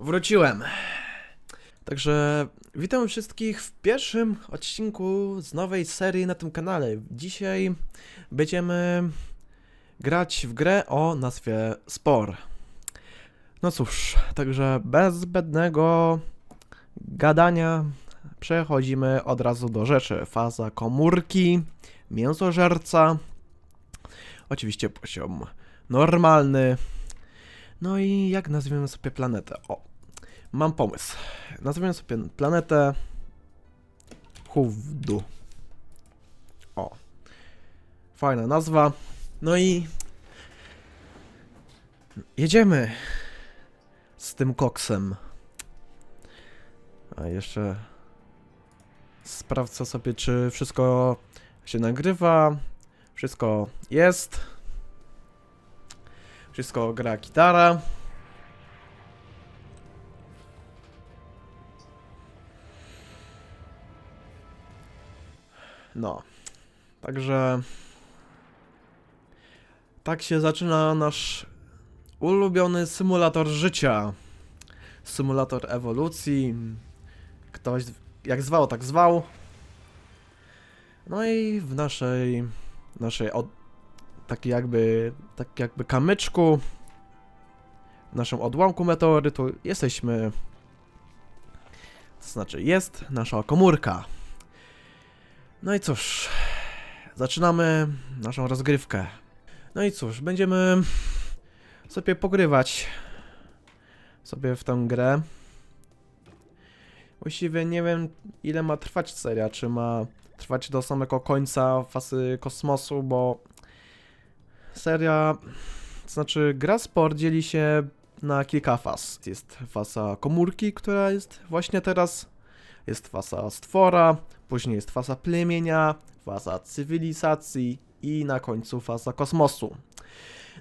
Wróciłem. Także witam wszystkich w pierwszym odcinku z nowej serii na tym kanale. Dzisiaj będziemy grać w grę o nazwie Spor. No cóż, także bez zbędnego gadania przechodzimy od razu do rzeczy. Faza komórki, mięsożerca, oczywiście poziom normalny. No i jak nazwiemy sobie planetę? O, mam pomysł. Nazwiemy sobie planetę Huvdu. O, fajna nazwa. No i jedziemy z tym koksem. A jeszcze sprawdzę sobie, czy wszystko się nagrywa. Wszystko jest. Wszystko gra gitara. No. Także tak się zaczyna nasz ulubiony symulator życia. Symulator ewolucji. Ktoś jak zwał, tak zwał. No i w naszej naszej od, taki jakby tak jakby kamyczku naszym odłamku meteorytu jesteśmy to znaczy jest nasza komórka. No i cóż, zaczynamy naszą rozgrywkę. No i cóż, będziemy sobie pogrywać sobie w tę grę. Właściwie nie wiem ile ma trwać seria, czy ma trwać do samego końca fazy kosmosu, bo seria, to znaczy gra sport dzieli się na kilka faz. Jest faza komórki, która jest właśnie teraz, jest faza stwora, później jest faza plemienia, faza cywilizacji i na końcu faza kosmosu.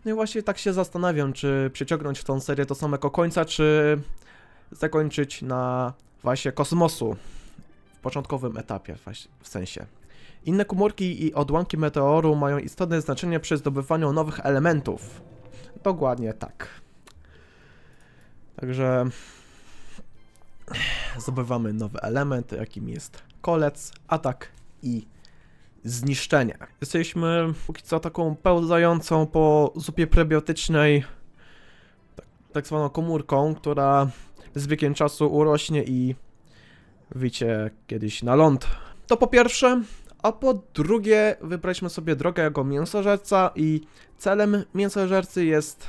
No i właśnie tak się zastanawiam, czy przeciągnąć tą serię do samego końca, czy zakończyć na właśnie kosmosu w początkowym etapie, w sensie. Inne komórki i odłamki meteoru mają istotne znaczenie przy zdobywaniu nowych elementów. Dokładnie tak. Także zdobywamy nowy element, jakim jest kolec, atak i zniszczenie. Jesteśmy póki co taką pełzającą po zupie prebiotycznej tak, tak zwaną komórką, która z wiekiem czasu urośnie i wyjdzie kiedyś na ląd. To po pierwsze, a po drugie wybraliśmy sobie drogę jako mięsożerca i celem mięsożercy jest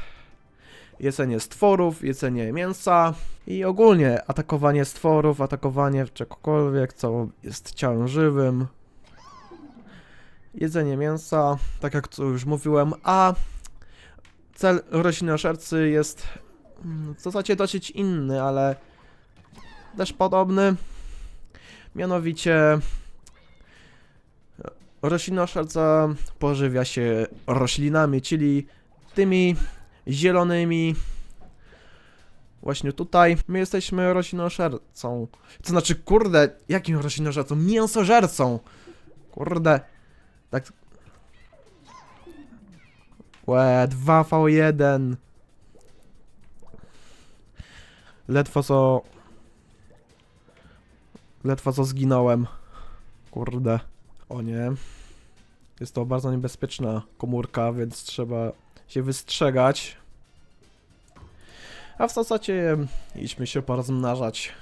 jedzenie stworów, jedzenie mięsa i ogólnie atakowanie stworów, atakowanie czegokolwiek, co jest ciałem żywym. Jedzenie mięsa, tak jak tu już mówiłem, a cel roślinożercy jest mm, w zasadzie dosyć inny, ale też podobny. Mianowicie roślinożerca pożywia się roślinami, czyli tymi zielonymi. Właśnie tutaj my jesteśmy roślinożercą. To znaczy, kurde, jakim roślinożercą? Mięsożercą! Kurde. Tak. Łe, 2v1. Ledwo co... Ledwo co zginąłem. Kurde. O nie. Jest to bardzo niebezpieczna komórka, więc trzeba się wystrzegać. A w zasadzie idźmy się porozmnażać.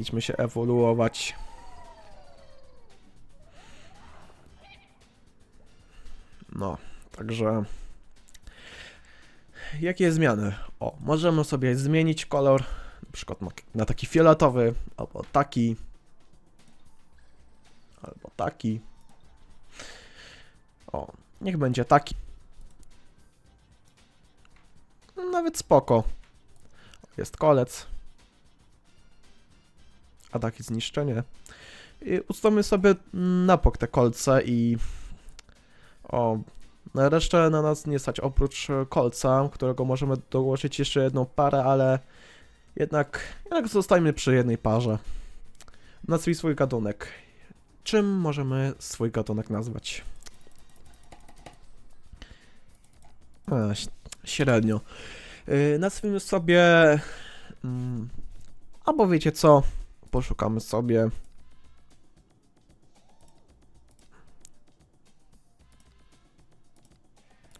Idźmy się ewoluować. No, także... Jakie zmiany? O, możemy sobie zmienić kolor, na przykład na, taki fioletowy, albo taki, albo taki. O, niech będzie taki. Nawet spoko. Jest kolec. A taki zniszczenie. I ustawmy sobie na bok te kolce i... O, resztę na nas nie stać, oprócz kolca, którego możemy dołożyć jeszcze jedną parę, ale jednak, jednak zostajmy przy jednej parze. Nazwij swój gatunek. Czym możemy swój gatunek nazwać? A, średnio. Yy, nazwijmy sobie. Mm, albo wiecie co? Poszukamy sobie.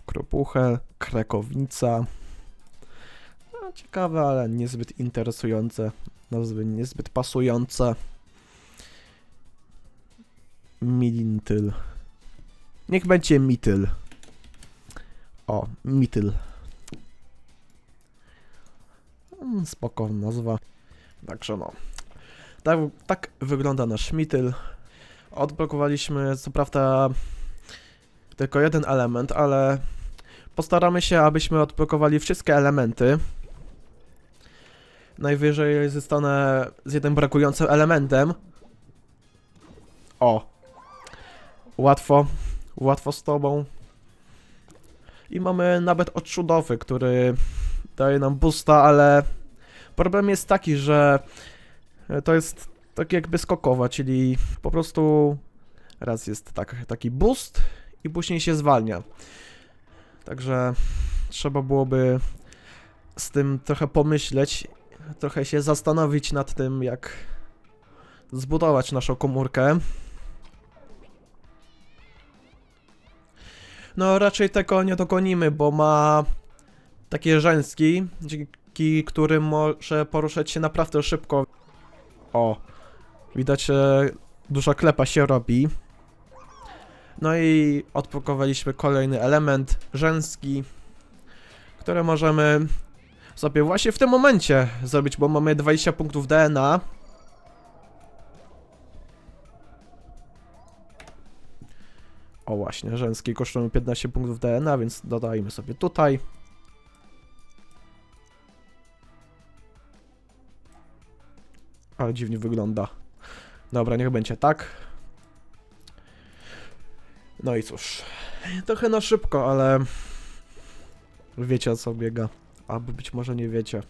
Kropuchę, krakownica. No, ciekawe, ale niezbyt interesujące. Nazwy niezbyt pasujące. Milintyl. Niech będzie mityl. O, mityl. Mm, Spoko nazwa. Także no. Tak, tak wygląda nasz mityl. Odblokowaliśmy co prawda tylko jeden element, ale postaramy się, abyśmy odblokowali wszystkie elementy. Najwyżej zostanę z jednym brakującym elementem. O. Łatwo. Łatwo z tobą. I mamy nawet odczudowy, który daje nam boosta, ale problem jest taki, że to jest tak jakby skokowa, czyli po prostu raz jest tak, taki boost i później się zwalnia. Także trzeba byłoby z tym trochę pomyśleć, trochę się zastanowić nad tym, jak zbudować naszą komórkę. No raczej tego nie dogonimy, bo ma takie rzęski, dzięki którym może poruszać się naprawdę szybko. O, widać, że duża klepa się robi. No i odblokowaliśmy kolejny element rzęski, który możemy sobie właśnie w tym momencie zrobić, bo mamy 20 punktów DNA. O właśnie, rzęski kosztują 15 punktów DNA, więc dodajmy sobie tutaj. Ale dziwnie wygląda. Dobra, niech będzie tak. No i cóż. Trochę na szybko, ale... Wiecie o co biega. Albo być może nie wiecie.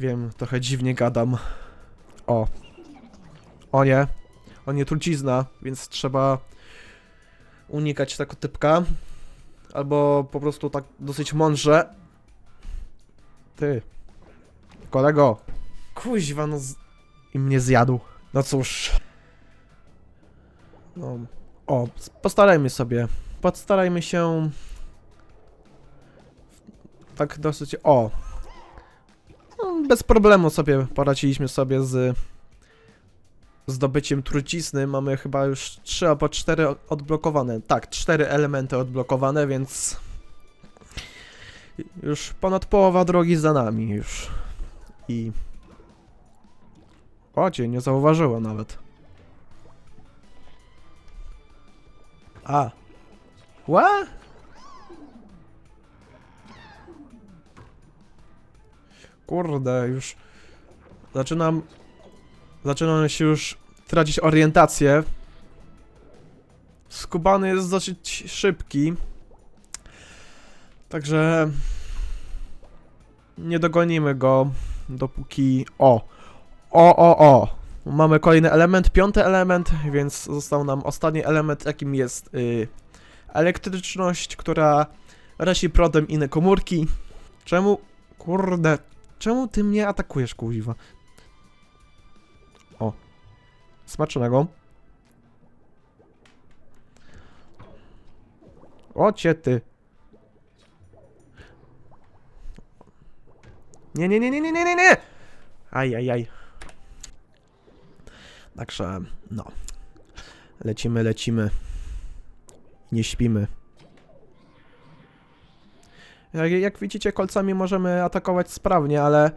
Wiem, trochę dziwnie gadam. O. O nie. O nie, trucizna, więc trzeba unikać tego typka. Albo po prostu tak dosyć mądrze. Ty. Kolego. Kuźwa, no z... I mnie zjadł. No cóż. No. O, postarajmy sobie. Postarajmy się. Tak dosyć. O. No, bez problemu sobie poradziliśmy sobie z zdobyciem trucizny. Mamy chyba już 3 albo 4 odblokowane. Tak, 4 elementy odblokowane, więc już ponad połowa drogi za nami już. I o, nie zauważyła nawet. A. Ła? Kurde, już zaczynam zaczynam się już tracić orientację. Skubany jest dosyć szybki. Także nie dogonimy go dopóki o o o o Mamy kolejny element, piąty element, więc został nam ostatni element, jakim jest y, elektryczność, która rasi prądem inne komórki. Czemu, kurde, czemu ty mnie atakujesz, kuźwa? Smacznego. O cię ty. Nie, nie, nie, nie, nie, nie, nie, nie! Aj, aj, aj. Także, no. Lecimy, lecimy. Nie śpimy. Jak, jak widzicie, kolcami możemy atakować sprawnie, ale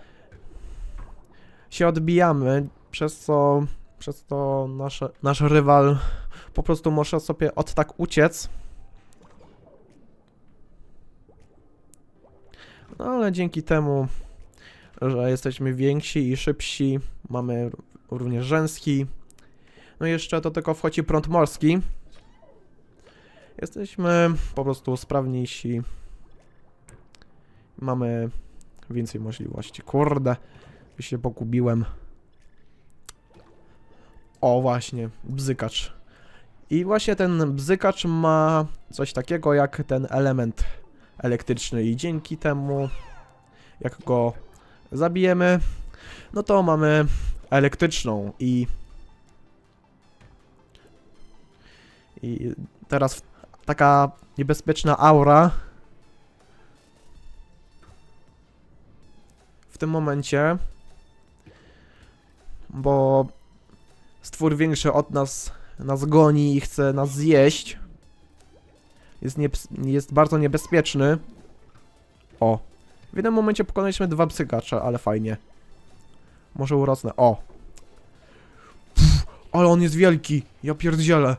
się odbijamy, przez co, przez to nasze, nasz rywal po prostu może sobie od tak uciec. No ale dzięki temu, że jesteśmy więksi i szybsi, mamy również rzęski. No i jeszcze do tego wchodzi prąd morski. Jesteśmy po prostu sprawniejsi. Mamy więcej możliwości. Kurde, się pogubiłem. O, właśnie, bzykacz. I właśnie ten bzykacz ma coś takiego jak ten element elektryczny i dzięki temu jak go zabijemy, no to mamy elektryczną i i teraz taka niebezpieczna aura w tym momencie, bo stwór większy od nas nas goni i chce nas zjeść. Jest, nie, jest bardzo niebezpieczny. O. W jednym momencie pokonaliśmy dwa psykacze, ale fajnie. Może urosnę. O. Pff, ale on jest wielki. Ja pierdzielę.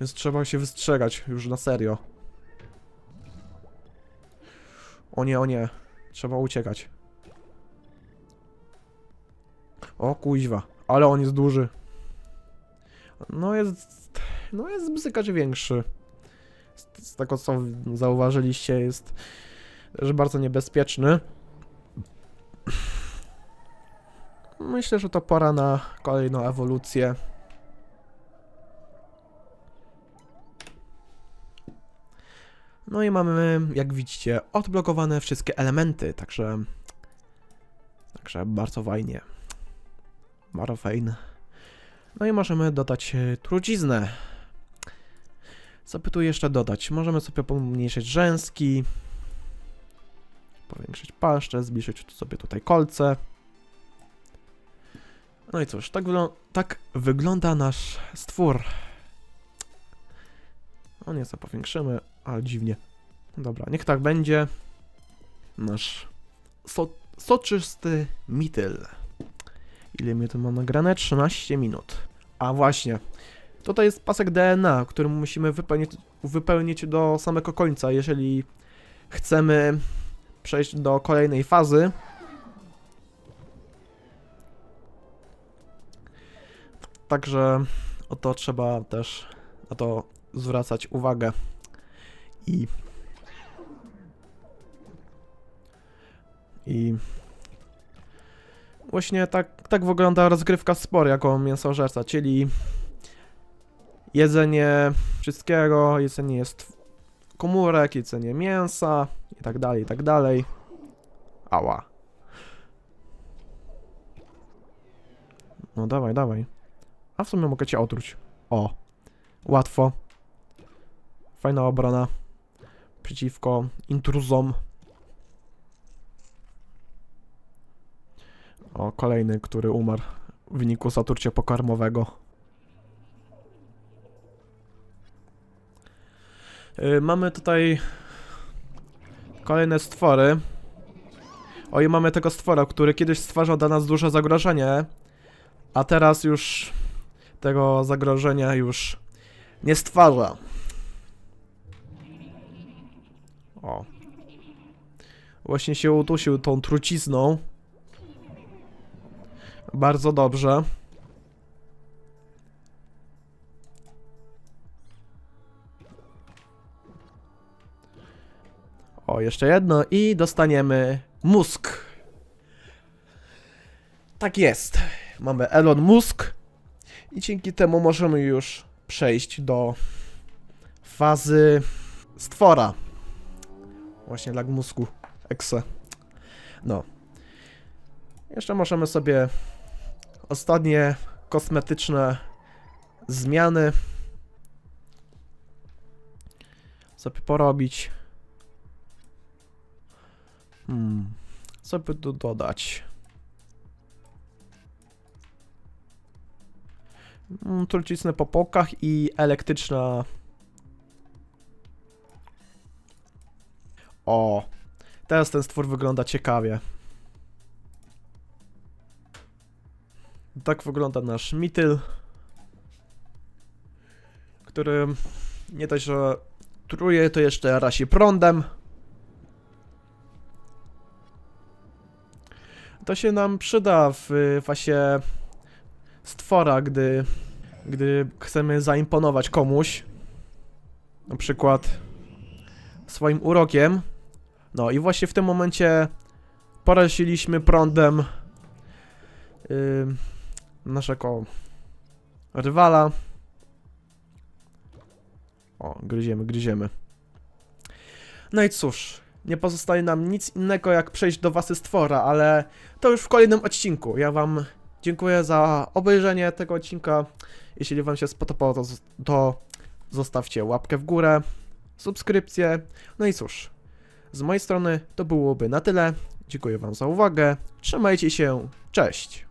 Więc trzeba się wystrzegać już na serio. O nie, o nie. Trzeba uciekać. O kuźwa. Ale on jest duży. No jest... No jest bzykacz większy. Z, z tego co zauważyliście jest też bardzo niebezpieczny. Myślę, że to pora na kolejną ewolucję. No i mamy, jak widzicie, odblokowane wszystkie elementy, także... Także bardzo fajnie. Bardzo fajne. No i możemy dodać e, truciznę. Co by tu jeszcze dodać? Możemy sobie pomniejszyć rzęski. Powiększyć paszczę, zbliżyć sobie tutaj kolce. No i cóż, tak, wyglą tak wygląda nasz stwór. O nieco powiększymy, ale dziwnie. Dobra, niech tak będzie. Nasz so soczysty mityl. Ile mi tu mam nagrane? 13 minut. A właśnie. Tutaj jest pasek DNA, który musimy wypełnić, wypełnić do samego końca, jeżeli chcemy przejść do kolejnej fazy. Także o to trzeba też na to zwracać uwagę. I i Właśnie tak, tak wygląda rozgrywka spory jako mięsożerca, czyli jedzenie wszystkiego, jedzenie jest komórek, jedzenie mięsa i tak dalej, i tak dalej. Ała. No dawaj, dawaj. A w sumie mogę cię otruć. O. Łatwo. Fajna obrona. Przeciwko intruzom. O, kolejny, który umarł w wyniku zaturcia pokarmowego. Yy, mamy tutaj kolejne stwory. O i mamy tego stwora, który kiedyś stwarzał dla nas duże zagrożenie, a teraz już tego zagrożenia już nie stwarza. O. Właśnie się utusił tą trucizną. Bardzo dobrze. O, jeszcze jedno i dostaniemy mózg. Tak jest. Mamy Elon Musk i dzięki temu możemy już przejść do fazy stwora. Właśnie lag mózgu. Exe. No. Jeszcze możemy sobie ostatnie kosmetyczne zmiany sobie porobić. Hmm. Co by tu dodać? Hmm, trucizny po pokach i elektryczna... O! Teraz ten stwór wygląda ciekawie. Tak wygląda nasz mityl, który nie dość, że truje, to jeszcze rasi prądem. To się nam przyda w fazie stwora, gdy, gdy chcemy zaimponować komuś. Na przykład swoim urokiem. No i właśnie w tym momencie poraziliśmy prądem yy, naszego rywala. O, gryziemy, gryziemy. No i cóż, nie pozostaje nam nic innego jak przejść do wasy stwora, ale to już w kolejnym odcinku. Ja wam dziękuję za obejrzenie tego odcinka. Jeśli wam się spodobało, to, to zostawcie łapkę w górę, subskrypcję. No i cóż, z mojej strony to byłoby na tyle. Dziękuję wam za uwagę. Trzymajcie się. Cześć.